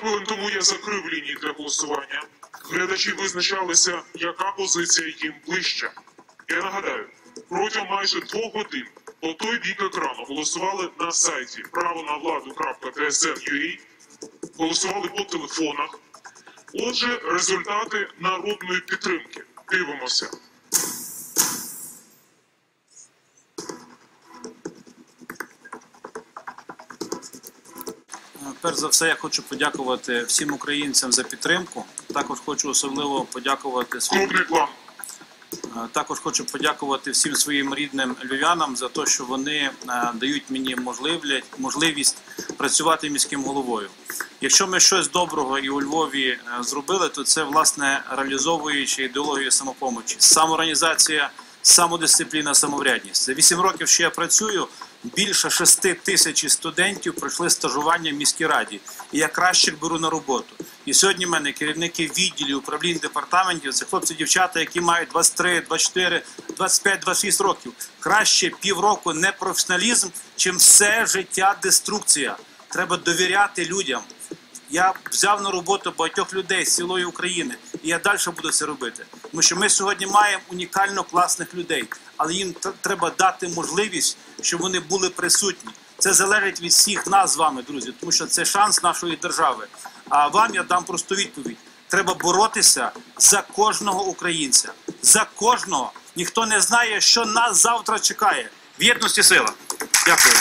хвилин тому я закрив лінії для голосування. Глядачі визначалися, яка позиція їм ближча. Я нагадаю, протягом майже двох годин по той бік екрану голосували на сайті право на владу.tsn.ua, голосували по телефонах. Отже, результати народної підтримки. Дивимося. Перш за все, я хочу подякувати всім українцям за підтримку. Також хочу особливо подякувати своїм. Е, Також хочу подякувати всім своїм рідним львів'янам за те, що вони е, дають мені можливість, працювати міським головою. Якщо ми щось доброго і у Львові е, зробили, то це власне реалізовуючи ідеологію самопомочі, самоорганізація, самодисципліна, самоврядність. За 8 років, що я працюю, більше 6 тисяч студентів пройшли стажування в міській раді, і я кращих беру на роботу. І сьогодні в мене керівники відділів, управлінь департаментів, це хлопці, дівчата, які мають 23, 24, 25, 26 років. Краще півроку непрофесіоналізм, чим все життя деструкція. Треба довіряти людям. Я взяв на роботу багатьох людей з цілої України, і я далі буду це робити. Тому що ми сьогодні маємо унікально класних людей, але їм треба дати можливість, щоб вони були присутні. Це залежить від всіх нас з вами, друзі, тому що це шанс нашої держави. А вам я дам просту відповідь: треба боротися за кожного українця, за кожного. Ніхто не знає, що нас завтра чекає. В єдності сила. Дякую.